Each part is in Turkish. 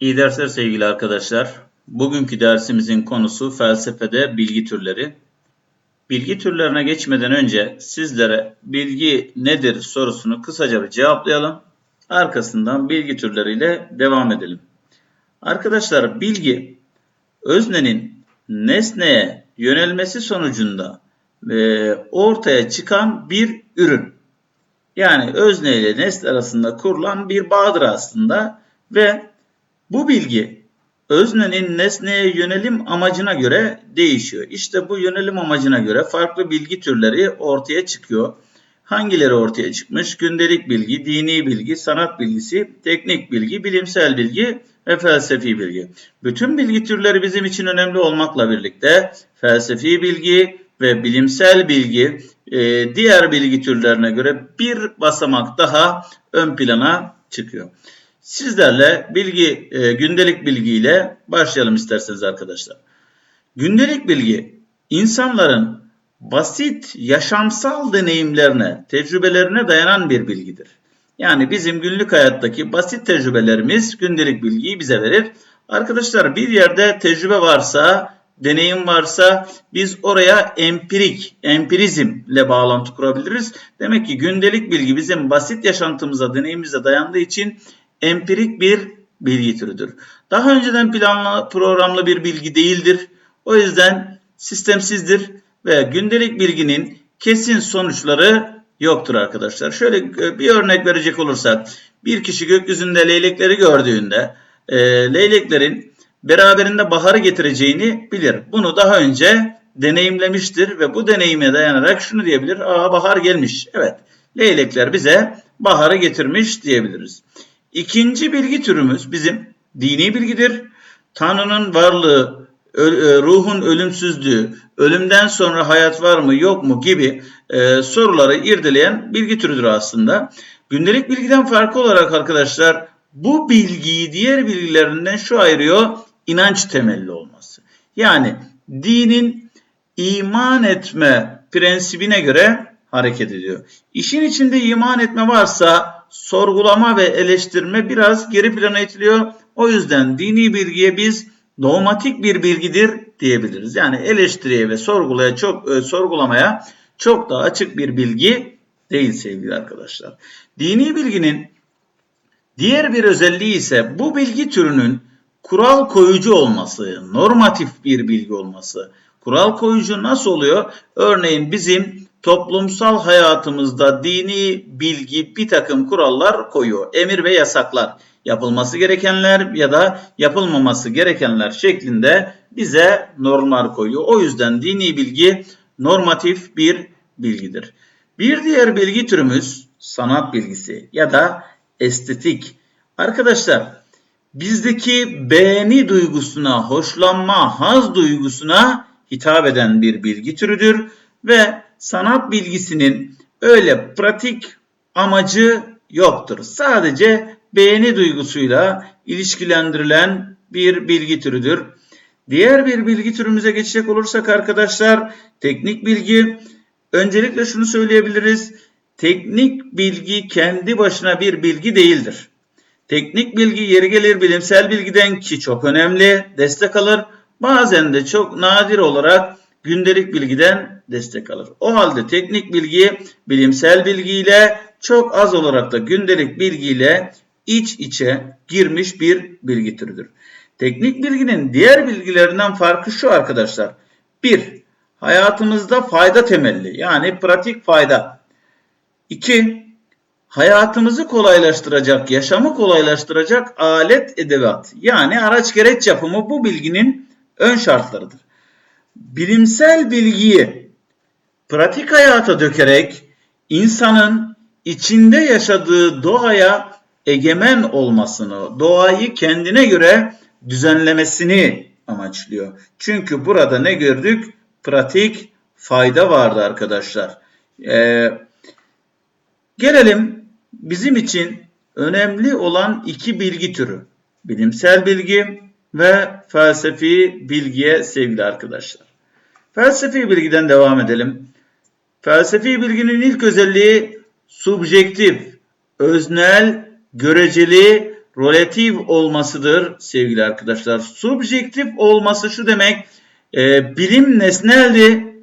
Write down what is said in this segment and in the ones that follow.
İyi dersler sevgili arkadaşlar. Bugünkü dersimizin konusu felsefede bilgi türleri. Bilgi türlerine geçmeden önce sizlere bilgi nedir sorusunu kısaca bir cevaplayalım. Arkasından bilgi türleriyle devam edelim. Arkadaşlar bilgi öznenin nesneye yönelmesi sonucunda e, ortaya çıkan bir ürün. Yani özne ile nesne arasında kurulan bir bağdır aslında ve bu bilgi öznenin nesneye yönelim amacına göre değişiyor. İşte bu yönelim amacına göre farklı bilgi türleri ortaya çıkıyor. Hangileri ortaya çıkmış? Gündelik bilgi, dini bilgi, sanat bilgisi, teknik bilgi, bilimsel bilgi ve felsefi bilgi. Bütün bilgi türleri bizim için önemli olmakla birlikte felsefi bilgi ve bilimsel bilgi e, diğer bilgi türlerine göre bir basamak daha ön plana çıkıyor. Sizlerle bilgi, e, gündelik bilgiyle başlayalım isterseniz arkadaşlar. Gündelik bilgi insanların basit yaşamsal deneyimlerine, tecrübelerine dayanan bir bilgidir. Yani bizim günlük hayattaki basit tecrübelerimiz gündelik bilgiyi bize verir. Arkadaşlar bir yerde tecrübe varsa, deneyim varsa biz oraya empirik, empirizmle bağlantı kurabiliriz. Demek ki gündelik bilgi bizim basit yaşantımıza, deneyimimize dayandığı için empirik bir bilgi türüdür. Daha önceden planlı, programlı bir bilgi değildir. O yüzden sistemsizdir ve gündelik bilginin kesin sonuçları yoktur arkadaşlar. Şöyle e, bir örnek verecek olursak, bir kişi gökyüzünde leylekleri gördüğünde e, leyleklerin beraberinde baharı getireceğini bilir. Bunu daha önce deneyimlemiştir ve bu deneyime dayanarak şunu diyebilir. Aa bahar gelmiş. Evet leylekler bize baharı getirmiş diyebiliriz. İkinci bilgi türümüz bizim dini bilgidir. Tanrı'nın varlığı, e, ruhun ölümsüzlüğü, ölümden sonra hayat var mı yok mu gibi e, soruları irdeleyen bilgi türüdür aslında. Gündelik bilgiden farklı olarak arkadaşlar bu bilgiyi diğer bilgilerinden şu ayırıyor inanç temelli olması. Yani dinin iman etme prensibine göre hareket ediyor. İşin içinde iman etme varsa sorgulama ve eleştirme biraz geri plana itiliyor. O yüzden dini bilgiye biz dogmatik bir bilgidir diyebiliriz. Yani eleştiriye ve sorgulaya çok e, sorgulamaya çok daha açık bir bilgi değil sevgili arkadaşlar. Dini bilginin diğer bir özelliği ise bu bilgi türünün kural koyucu olması, normatif bir bilgi olması. Kural koyucu nasıl oluyor? Örneğin bizim toplumsal hayatımızda dini bilgi bir takım kurallar koyuyor. Emir ve yasaklar yapılması gerekenler ya da yapılmaması gerekenler şeklinde bize normlar koyuyor. O yüzden dini bilgi normatif bir bilgidir. Bir diğer bilgi türümüz sanat bilgisi ya da estetik. Arkadaşlar bizdeki beğeni duygusuna, hoşlanma, haz duygusuna hitap eden bir bilgi türüdür ve sanat bilgisinin öyle pratik amacı yoktur. Sadece beğeni duygusuyla ilişkilendirilen bir bilgi türüdür. Diğer bir bilgi türümüze geçecek olursak arkadaşlar teknik bilgi. Öncelikle şunu söyleyebiliriz. Teknik bilgi kendi başına bir bilgi değildir. Teknik bilgi yeri gelir bilimsel bilgiden ki çok önemli destek alır. Bazen de çok nadir olarak gündelik bilgiden destek alır. O halde teknik bilgi bilimsel bilgiyle çok az olarak da gündelik bilgiyle iç içe girmiş bir bilgi türüdür. Teknik bilginin diğer bilgilerinden farkı şu arkadaşlar. 1. Hayatımızda fayda temelli yani pratik fayda. 2. Hayatımızı kolaylaştıracak, yaşamı kolaylaştıracak alet edevat yani araç gereç yapımı bu bilginin ön şartlarıdır bilimsel bilgiyi pratik hayata dökerek insanın içinde yaşadığı doğaya egemen olmasını, doğayı kendine göre düzenlemesini amaçlıyor. Çünkü burada ne gördük? Pratik fayda vardı arkadaşlar. Ee, gelelim bizim için önemli olan iki bilgi türü. Bilimsel bilgi ve felsefi bilgiye sevgili arkadaşlar. Felsefi bilgiden devam edelim. Felsefi bilginin ilk özelliği subjektif, öznel, göreceli, relatif olmasıdır sevgili arkadaşlar. Subjektif olması şu demek e, bilim nesneldi.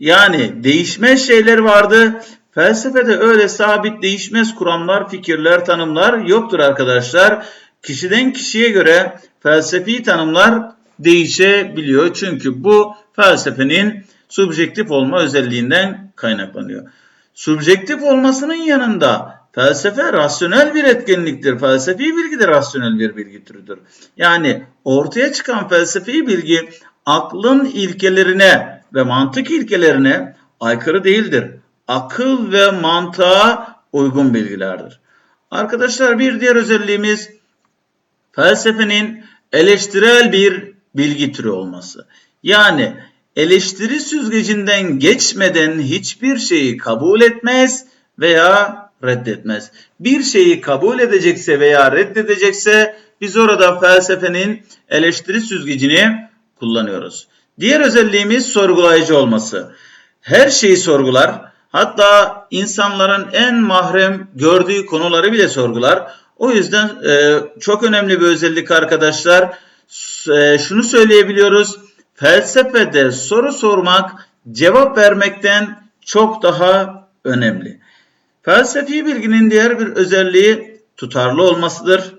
Yani değişmez şeyler vardı. Felsefede öyle sabit değişmez kuramlar, fikirler, tanımlar yoktur arkadaşlar. Kişiden kişiye göre felsefi tanımlar değişebiliyor. Çünkü bu felsefenin subjektif olma özelliğinden kaynaklanıyor. Subjektif olmasının yanında felsefe rasyonel bir etkinliktir. Felsefi bilgi de rasyonel bir bilgi türüdür. Yani ortaya çıkan felsefi bilgi aklın ilkelerine ve mantık ilkelerine aykırı değildir. Akıl ve mantığa uygun bilgilerdir. Arkadaşlar bir diğer özelliğimiz felsefenin eleştirel bir bilgi türü olması. Yani eleştiri süzgecinden geçmeden hiçbir şeyi kabul etmez veya reddetmez. Bir şeyi kabul edecekse veya reddedecekse biz orada felsefenin eleştiri süzgecini kullanıyoruz. Diğer özelliğimiz sorgulayıcı olması. Her şeyi sorgular. Hatta insanların en mahrem gördüğü konuları bile sorgular. O yüzden e, çok önemli bir özellik arkadaşlar. E, şunu söyleyebiliyoruz. Felsefede soru sormak cevap vermekten çok daha önemli. Felsefi bilginin diğer bir özelliği tutarlı olmasıdır.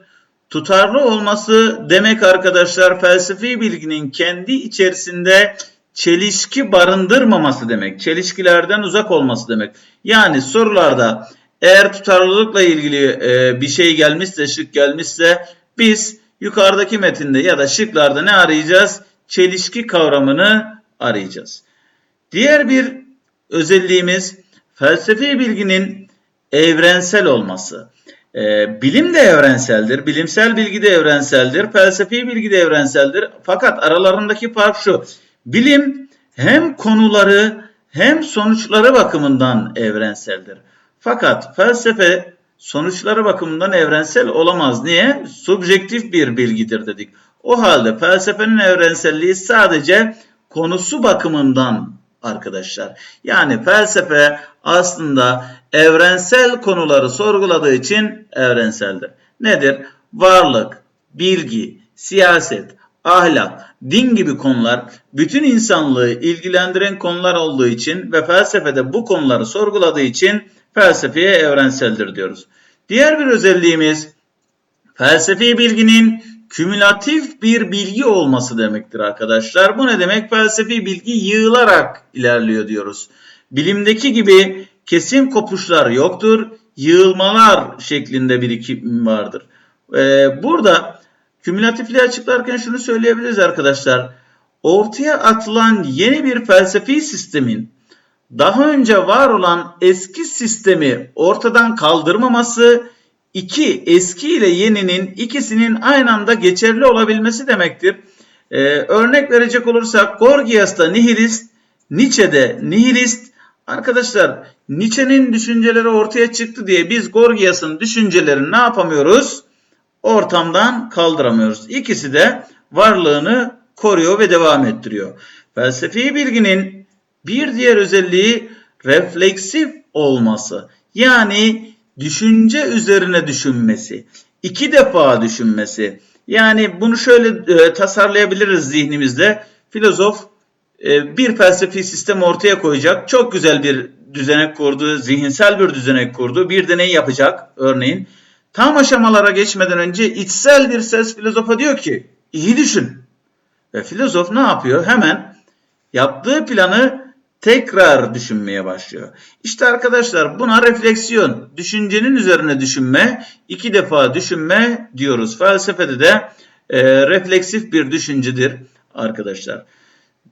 Tutarlı olması demek arkadaşlar felsefi bilginin kendi içerisinde çelişki barındırmaması demek. Çelişkilerden uzak olması demek. Yani sorularda eğer tutarlılıkla ilgili e, bir şey gelmişse, şık gelmişse biz yukarıdaki metinde ya da şıklarda ne arayacağız? Çelişki kavramını arayacağız. Diğer bir özelliğimiz felsefi bilginin evrensel olması. E, bilim de evrenseldir, bilimsel bilgi de evrenseldir, felsefi bilgi de evrenseldir. Fakat aralarındaki fark şu. Bilim hem konuları hem sonuçları bakımından evrenseldir. Fakat felsefe sonuçları bakımından evrensel olamaz. Niye? Subjektif bir bilgidir dedik. O halde felsefenin evrenselliği sadece konusu bakımından arkadaşlar. Yani felsefe aslında evrensel konuları sorguladığı için evrenseldir. Nedir? Varlık, bilgi, siyaset, ahlak, din gibi konular bütün insanlığı ilgilendiren konular olduğu için ve felsefede bu konuları sorguladığı için felsefeye evrenseldir diyoruz. Diğer bir özelliğimiz felsefi bilginin kümülatif bir bilgi olması demektir arkadaşlar. Bu ne demek? Felsefi bilgi yığılarak ilerliyor diyoruz. Bilimdeki gibi kesin kopuşlar yoktur. Yığılmalar şeklinde birikim vardır. Ee, burada kümülatifliği açıklarken şunu söyleyebiliriz arkadaşlar. Ortaya atılan yeni bir felsefi sistemin daha önce var olan eski sistemi ortadan kaldırmaması, iki eski ile yeninin ikisinin aynı anda geçerli olabilmesi demektir. Ee, örnek verecek olursak Gorgias'ta nihilist, Nietzsche'de nihilist. Arkadaşlar Nietzsche'nin düşünceleri ortaya çıktı diye biz Gorgias'ın düşüncelerini ne yapamıyoruz? Ortamdan kaldıramıyoruz. İkisi de varlığını koruyor ve devam ettiriyor. Felsefi bilginin bir diğer özelliği refleksif olması. Yani düşünce üzerine düşünmesi. iki defa düşünmesi. Yani bunu şöyle e, tasarlayabiliriz zihnimizde. Filozof e, bir felsefi sistem ortaya koyacak. Çok güzel bir düzenek kurdu, zihinsel bir düzenek kurdu. Bir deney yapacak örneğin. Tam aşamalara geçmeden önce içsel bir ses filozofa diyor ki iyi düşün. Ve filozof ne yapıyor? Hemen yaptığı planı tekrar düşünmeye başlıyor. İşte arkadaşlar buna refleksiyon, düşüncenin üzerine düşünme, iki defa düşünme diyoruz. Felsefede de e, refleksif bir düşüncedir arkadaşlar.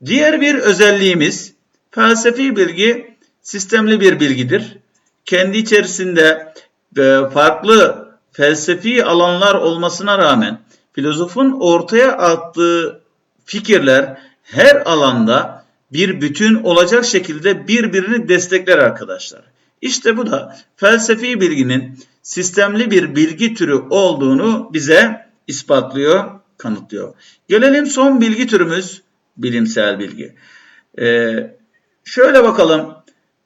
Diğer bir özelliğimiz felsefi bilgi sistemli bir bilgidir. Kendi içerisinde e, farklı felsefi alanlar olmasına rağmen filozofun ortaya attığı fikirler her alanda bir bütün olacak şekilde birbirini destekler arkadaşlar. İşte bu da felsefi bilginin sistemli bir bilgi türü olduğunu bize ispatlıyor, kanıtlıyor. Gelelim son bilgi türümüz bilimsel bilgi. Ee, şöyle bakalım.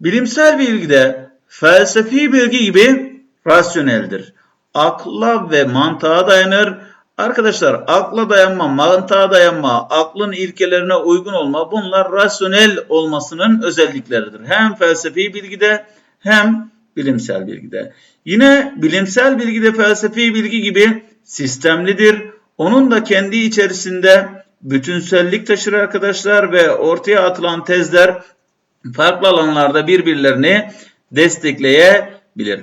Bilimsel bilgi de felsefi bilgi gibi rasyoneldir. akla ve mantığa dayanır. Arkadaşlar akla dayanma, mantığa dayanma, aklın ilkelerine uygun olma bunlar rasyonel olmasının özellikleridir. Hem felsefi bilgide hem bilimsel bilgide. Yine bilimsel bilgide felsefi bilgi gibi sistemlidir. Onun da kendi içerisinde bütünsellik taşır arkadaşlar ve ortaya atılan tezler farklı alanlarda birbirlerini destekleyebilir.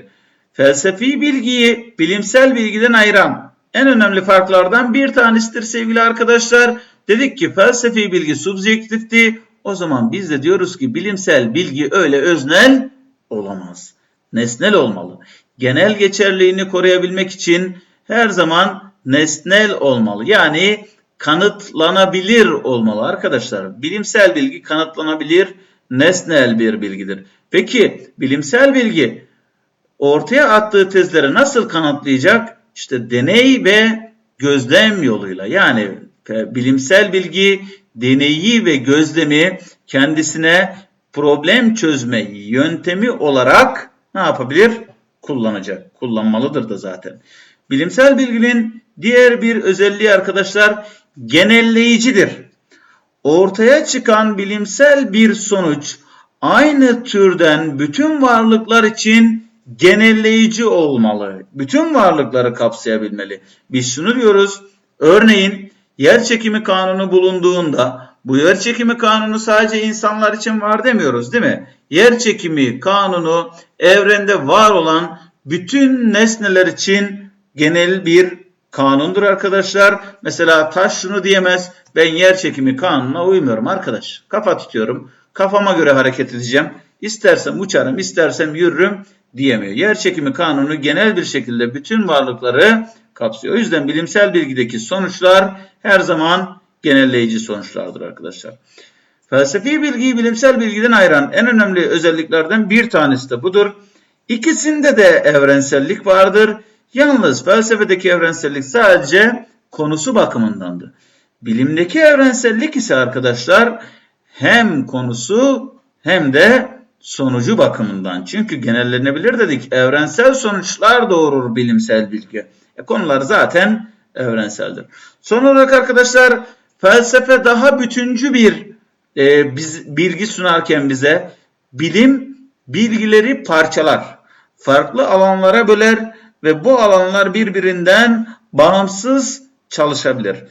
Felsefi bilgiyi bilimsel bilgiden ayıran en önemli farklardan bir tanesidir sevgili arkadaşlar. Dedik ki felsefi bilgi subjektifti. O zaman biz de diyoruz ki bilimsel bilgi öyle öznel olamaz. Nesnel olmalı. Genel geçerliğini koruyabilmek için her zaman nesnel olmalı. Yani kanıtlanabilir olmalı arkadaşlar. Bilimsel bilgi kanıtlanabilir, nesnel bir bilgidir. Peki bilimsel bilgi ortaya attığı tezleri nasıl kanıtlayacak? İşte deney ve gözlem yoluyla. Yani bilimsel bilgi deneyi ve gözlemi kendisine problem çözme yöntemi olarak ne yapabilir? Kullanacak. Kullanmalıdır da zaten. Bilimsel bilginin diğer bir özelliği arkadaşlar genelleyicidir. Ortaya çıkan bilimsel bir sonuç aynı türden bütün varlıklar için genelleyici olmalı. Bütün varlıkları kapsayabilmeli. Biz şunu diyoruz. Örneğin yer çekimi kanunu bulunduğunda bu yer çekimi kanunu sadece insanlar için var demiyoruz değil mi? Yer çekimi kanunu evrende var olan bütün nesneler için genel bir kanundur arkadaşlar. Mesela taş şunu diyemez. Ben yer çekimi kanununa uymuyorum arkadaş. Kafa tutuyorum. Kafama göre hareket edeceğim. İstersem uçarım, istersem yürürüm diyemiyor. Yer çekimi kanunu genel bir şekilde bütün varlıkları kapsıyor. O yüzden bilimsel bilgideki sonuçlar her zaman genelleyici sonuçlardır arkadaşlar. Felsefi bilgiyi bilimsel bilgiden ayıran en önemli özelliklerden bir tanesi de budur. İkisinde de evrensellik vardır. Yalnız felsefedeki evrensellik sadece konusu bakımındandı. Bilimdeki evrensellik ise arkadaşlar hem konusu hem de sonucu bakımından. Çünkü genellenebilir dedik. Evrensel sonuçlar doğurur bilimsel bilgi. E, konular zaten evrenseldir. Son olarak arkadaşlar felsefe daha bütüncü bir e, biz, bilgi sunarken bize bilim bilgileri parçalar. Farklı alanlara böler ve bu alanlar birbirinden bağımsız çalışabilir.